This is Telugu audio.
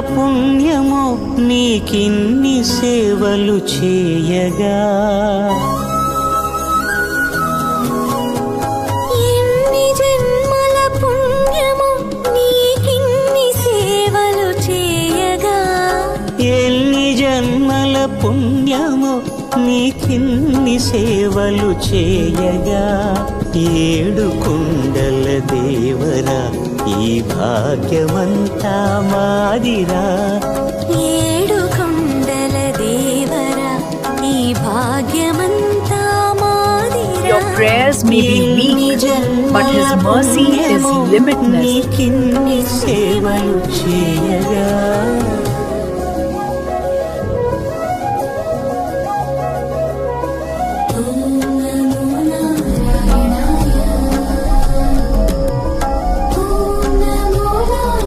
పుణ్యమో నీకిన్ని సేవలు చేయగా. ఎన్ని జన్మల పుణ్యము నీకిన్ని సేవలు చేయగా. ఎన్ని జన్మల పుణ్యమో నీకిన్ని సేవలు చేయగా. ఏడు కుండల దేవరా ఈ భాగ్యమంతా మాదిరా ఏడు కొండల దేవరా ఈ భాగ్యమంతా మాదిరా Your prayers may be weak, but His mercy is limitless. నీకిన్ని సేవలు చేయగా